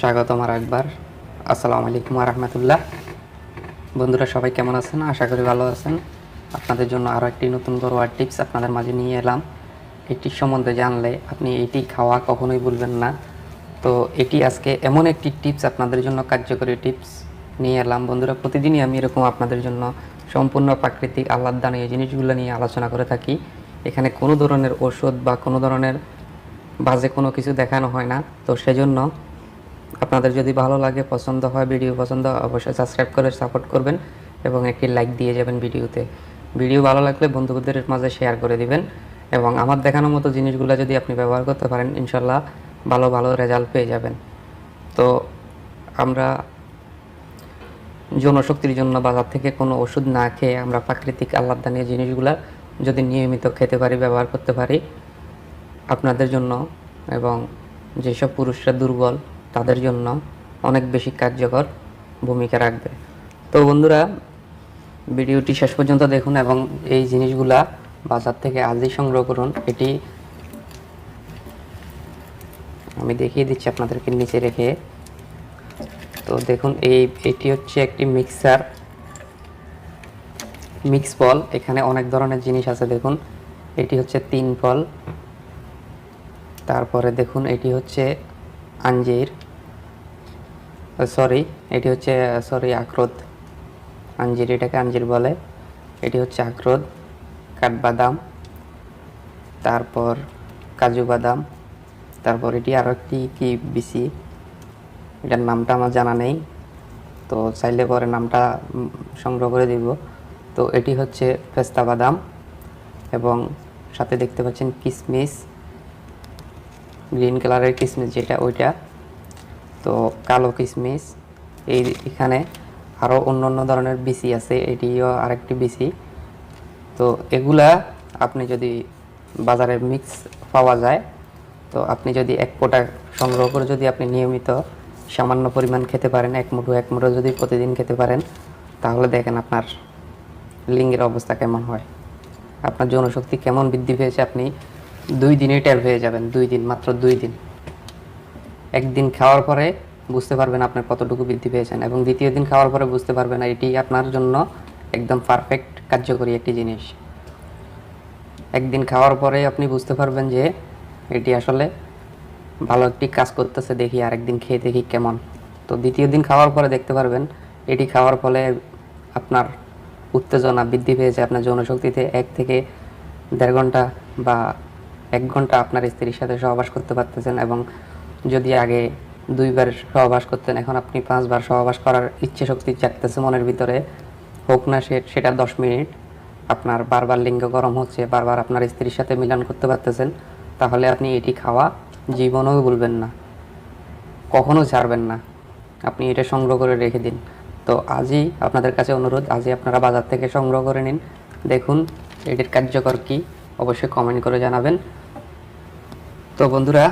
স্বাগতম আর একবার। আসসালামু আলাইকুম রহমতুল্লাহ। বন্ধুরা, সবাই কেমন আছেন? আশা করি ভালো আছেন। আপনাদের জন্য আরও একটি নতুন ঘরোয়া টিপস আপনাদের মাঝে নিয়ে এলাম। এটির সম্বন্ধে জানলে আপনি এটি খাওয়া কখনোই ভুলবেন না। তো এটি আজকে এমন একটি টিপস আপনাদের জন্য কার্যকরী টিপস নিয়ে এলাম। বন্ধুরা, প্রতিদিনই আমি এরকম আপনাদের জন্য সম্পূর্ণ প্রাকৃতিক আহ্লাদ এই জিনিসগুলো নিয়ে আলোচনা করে থাকি। এখানে কোনো ধরনের ওষুধ বা কোনো ধরনের বাজে কোনো কিছু দেখানো হয় না। তো সেজন্য আপনাদের যদি ভালো লাগে, পছন্দ হয়, ভিডিও পছন্দ অবশ্যই সাবস্ক্রাইব করে সাপোর্ট করবেন এবং একটি লাইক দিয়ে যাবেন ভিডিওতে। ভিডিও ভালো লাগলে বন্ধুদের মাঝে শেয়ার করে দিবেন এবং আমার দেখানোর মতো জিনিসগুলো যদি আপনি ব্যবহার করতে পারেন, ইনশাল্লাহ ভালো ভালো রেজাল্ট পেয়ে যাবেন। তো আমরা জনশক্তির জন্য বাজার থেকে কোনো ওষুধ না খেয়ে আমরা প্রাকৃতিক আহ্লাদানীয় জিনিসগুলা যদি নিয়মিত খেতে পারি, ব্যবহার করতে পারি, আপনাদের জন্য এবং যেসব পুরুষরা দুর্বল তাদের জন্য অনেক বেশি কার্যকর ভূমিকা রাখবে। তো বন্ধুরা, ভিডিওটি শেষ পর্যন্ত দেখুন এবং এই জিনিসগুলা বাজার থেকে আজই সংগ্রহ করুন। এটি আমি দেখিয়ে দিচ্ছি আপনাদেরকে নিচে রেখে। তো দেখুন, এই এটি হচ্ছে একটি মিক্সার, মিক্স বল। এখানে অনেক ধরনের জিনিস আছে, দেখুন। এটি হচ্ছে তিন ফল তারপরে দেখুন, এটি হচ্ছে আঞ্জির সরি এটি হচ্ছে সরি আখরোদ আঞ্জির এটাকে আঞ্জির বলে। এটি হচ্ছে আখরোদ কাঠবাদাম, তারপর কাজু বাদাম, তারপর এটি আরও একটি কি, বিসি। এটার নামটা আমার জানা নেই, তো চাইলে পরে নামটা সংগ্রহ করে দিব। তো এটি হচ্ছে পেস্তা বাদাম এবং সাথে দেখতে পাচ্ছেন কিশমিশ গ্রিন কালারের কিশমিশ যেটা, ওইটা। তো কালো কিশমিশ এই এখানে আরও অন্য অন্য ধরনের বিসি আছে, এটিও আরেকটি বিসি তো এগুলা আপনি যদি বাজারে মিক্স পাওয়া যায়, তো আপনি যদি এক পোটা সংগ্রহ করে যদি আপনি নিয়মিত সামান্য পরিমাণ খেতে পারেন, এক মুঠো এক মুঠো যদি প্রতিদিন খেতে পারেন, তাহলে দেখেন আপনার লিঙ্গের অবস্থা কেমন হয়। আপনার যৌনশক্তি কেমন বৃদ্ধি পেয়েছে, আপনি দুই দিনে টের পেয়ে যাবেন, দুই দিন, মাত্র দুই দিন। একদিন খাওয়ার পরে বুঝতে পারবেন আপনার কতটুকু বৃদ্ধি পেয়েছেন এবং দ্বিতীয় দিন খাওয়ার পরে বুঝতে পারবেন এটি আপনার জন্য একদম পারফেক্ট কার্যকরী একটি জিনিস। একদিন খাওয়ার পরে আপনি বুঝতে পারবেন যে এটি আসলে ভালো একটি কাজ করতেছে দেখি আরেকদিন খেয়ে দেখি কেমন। তো দ্বিতীয় দিন খাওয়ার পরে দেখতে পারবেন এটি খাওয়ার ফলে আপনার উত্তেজনা বৃদ্ধি পেয়েছে, আপনার যৌনশক্তিতে এক থেকে দেড় ঘণ্টা বা এক ঘণ্টা আপনার স্ত্রীর সাথে সহবাস করতে পারতেছেন এবং যদি আগে দুইবার সহবাস করতেন, এখন আপনি পাঁচবার সহবাস করার ইচ্ছে শক্তি জাগতেছে মনের ভিতরে। হোক না সে, সেটা দশ মিনিট। আপনার বারবার লিঙ্গ গরম হচ্ছে, বারবার আপনার স্ত্রীর সাথে মিলন করতে পারতেছেন, তাহলে আপনি এটি খাওয়া জীবনেও ভুলবেন না। কখনো ছাড়বেন না। আপনি এটা সংগ্রহ করে রেখে দিন। তো আজই আপনাদের কাছে অনুরোধ, আজই আপনারা বাজার থেকে সংগ্রহ করে নিন। দেখুন, এটির কার্যকর কি? অবশ্যই কমেন্ট করে জানাবেন। তো বন্ধুরা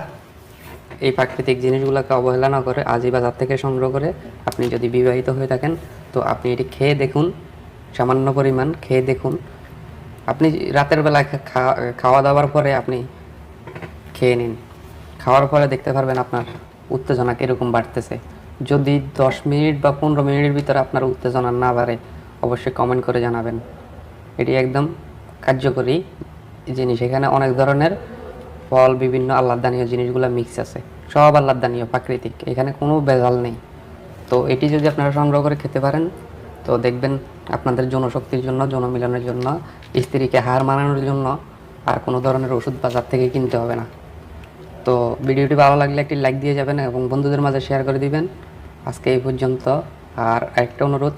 এই প্রাকৃতিক জিনিসগুলোকে অবহেলা না করে, আজই বাজার থেকে সংগ্রহ করে আপনি যদি বিবাহিত হয়ে থাকেন, তো আপনি এটি খেয়ে দেখুন, সামান্য পরিমাণ খেয়ে দেখুন। আপনি রাতের বেলা খাওয়া দাওয়ার পরে আপনি খেয়ে নিন। খাওয়ার পরে দেখতে পারবেন আপনার উত্তেজনা কীরকম বাড়তেছে। যদি দশ মিনিট বা পনেরো মিনিটের ভিতরে আপনার উত্তেজনা না বাড়ে, অবশ্যই কমেন্ট করে জানাবেন। এটি একদম কার্যকরী জিনিস। এখানে অনেক ধরনের ফল, বিভিন্ন আহ্লাদানীয় জিনিসগুলো মিক্স আছে। সব আহ্লাদানীয় প্রাকৃতিক। এখানে কোনো ভেজাল নেই। তো এটি যদি আপনারা সংগ্রহ করে খেতে পারেন, তো দেখবেন আপনাদের যৌনশক্তির জন্য যৌনমিলনের জন্য, স্ত্রীকে হার মানানোর জন্য আর কোনো ধরনের ওষুধ বাজার থেকে কিনতে হবে না। তো ভিডিওটি ভালো লাগলে একটি লাইক দিয়ে যাবেন এবং বন্ধুদের মাঝে শেয়ার করে দিবেন। আজকে এই পর্যন্ত, আর একটা অনুরোধ,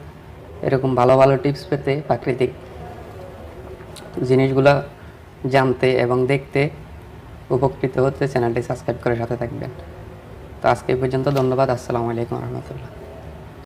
এরকম ভালো ভালো টিপস পেতে প্রাকৃতিক জিনিসগুলো জানতে এবং দেখতে উপকৃত হতে চ্যানেলটি সাবস্ক্রাইব করে সাথে থাকবেন। তো আজকে পর্যন্ত ধন্যবাদ আসসালামু আলাইকুম রহমতুল্লাহ।